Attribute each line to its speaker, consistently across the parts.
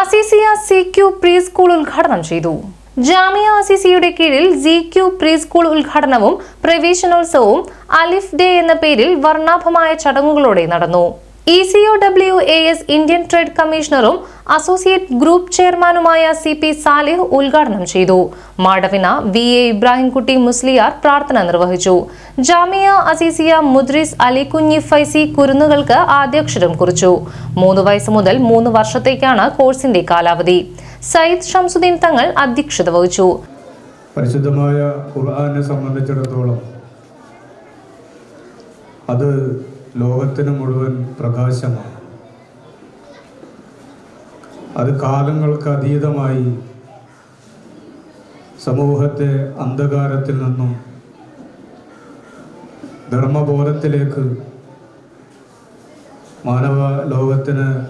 Speaker 1: Aziziya C Q pre school ഉദ്ഘാടനം ചെയ്തു. ജാമിയ അസിസിയുടെ കീഴിൽ സി ക്യു പ്രീ സ്കൂൾ ഉദ്ഘാടനവും പ്രവേശനോത്സവവും അലിഫ് ഡേ എന്ന പേരിൽ വർണാഭമായ ചടങ്ങുകളോടെ നടന്നു. E C O W A S Indian trade കമ്മീഷണറും associate group ചെയർമാനുമായ സി പി സാലിഹ് ഉദ്ഘാടനം ചെയ്തു. മാടവിന വി എ ഇബ്രാഹിംകുട്ടി മുസ്ലിയാർ പ്രാർത്ഥന നിർവഹിച്ചു. ജാമിയ അസീസിയ മുദ്രിസ് അലി കുഞ്ഞി ഫൈസി കുരുന്നുകൾക്ക് ആദ്യാക്ഷരം കുറിച്ചു. മൂന്ന് വയസ്സ് മുതൽ മൂന്ന് വർഷത്തേക്കാണ് കോഴ്സിന്റെ കാലാവധി. സയ്യിദ് ഷംസുദ്ദീൻ തങ്ങൾ അധ്യക്ഷത വഹിച്ചു.
Speaker 2: പരിശുദ്ധമായ ഖുർആനെ സംബന്ധിച്ചിടത്തോളം അത് ലോകത്തിന് മുഴുവൻ പ്രകാശമാണ്. അത് കാലങ്ങൾക്ക് അതീതമായി സമൂഹത്തെ അന്ധകാരത്തിൽ നിന്നും ധർമ്മബോധത്തിലേക്ക് മാനവ ലോകത്തിന്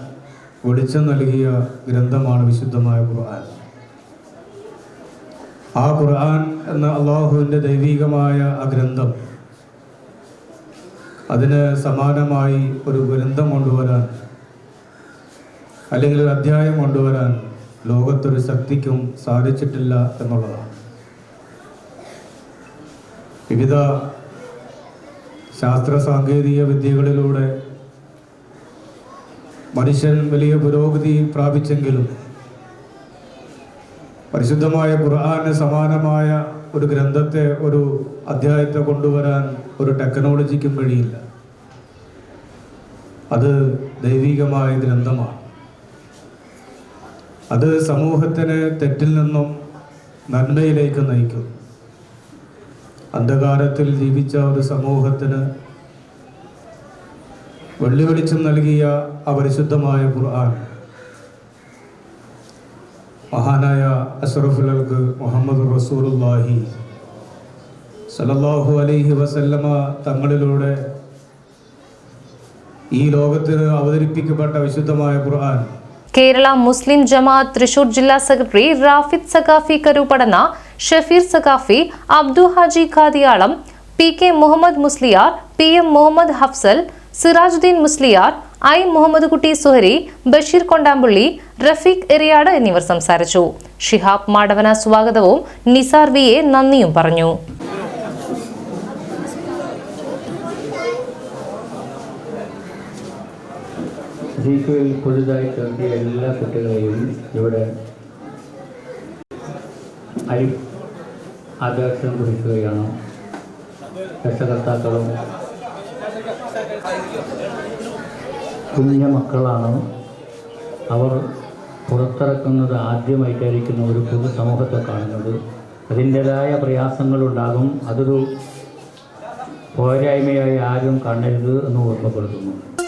Speaker 2: വെളിച്ചം നൽകിയ ഗ്രന്ഥമാണ് വിശുദ്ധമായ ഖുർആൻ. ആ ഖുർആൻ എന്ന അള്ളാഹുവിന്റെ ദൈവികമായ ആ ഗ്രന്ഥം അതിന് സമാനമായി ഒരു ഗ്രന്ഥം കൊണ്ടുവരാൻ അല്ലെങ്കിൽ ഒരു അധ്യായം കൊണ്ടുവരാൻ ലോകത്തൊരു ശക്തിക്കും സാധിച്ചിട്ടില്ല എന്നുള്ളതാണ്. വിവിധ ശാസ്ത്ര സാങ്കേതിക വിദ്യകളിലൂടെ മനുഷ്യൻ വലിയ പുരോഗതി പ്രാപിച്ചെങ്കിലും പരിശുദ്ധമായ ഖുർആന് സമാനമായ ഒരു ഗ്രന്ഥത്തെ ഒരു അധ്യായത്തെ കൊണ്ടുവരാൻ ഒരു ടെക്നോളജിക്കും കഴിയില്ല അത് ദൈവികമായ ഗ്രന്ഥമാണ്. അത് സമൂഹത്തിനെ തെറ്റിൽ നിന്നും നന്മയിലേക്ക് നയിക്കും. അന്ധകാരത്തിൽ ജീവിച്ച ഒരു സമൂഹത്തിന് വെള്ളി വെളിച്ചം നൽകിയ അപരിശുദ്ധമായ പരിശുദ്ധമായ ഖുർആൻ മഹാനായ അഷ്റഫുലർക്ക് മുഹമ്മദ് റസൂറുല്ലാഹി സലല്ലാഹു അലൈഹി വസല്ലമ തങ്ങളിലൂടെ ഈ ലോകത്തിന് അവതരിപ്പിക്കപ്പെട്ട വിശുദ്ധമായ ഖുർആൻ.
Speaker 1: കേരള മുസ്ലിം ജമാഅത്ത് തൃശൂർ ജില്ലാ secretary Rafid Saqafi Karupadanna Shafeer Saqafi Abdu Haji ഖാദിയാളം P K Muhammad Musliyar P M Muhammad Hafsal Sirajuddin Musliyar I Muhammad Kutty Zuhri Basheer Kondampully Rafeeq Eriyad എന്നിവർ സംസാരിച്ചു. ഷിഹാബ് മാടവന സ്വാഗതവും നിസാർ വി എ നന്ദിയും പറഞ്ഞു.
Speaker 3: സീക്കുവിൽ പുതുതായി ചേർത്തിയ എല്ലാ കുട്ടികളെയും ഇവിടെ അരി ആദർശം കുറിക്കുകയാണ്. രക്ഷകർത്താക്കളും കുഞ്ഞ മക്കളാണ്. അവർ പുറത്തിറക്കുന്നത് ആദ്യമായിട്ടായിരിക്കുന്ന ഒരു പൊതുസമൂഹത്തെ കാണുന്നത്. അതിന്റെതായ പ്രയാസങ്ങളുണ്ടാകും. അതൊരു പോരായ്മയായി ആരും കാണരുത് എന്ന് ഓർമ്മപ്പെടുത്തുന്നു.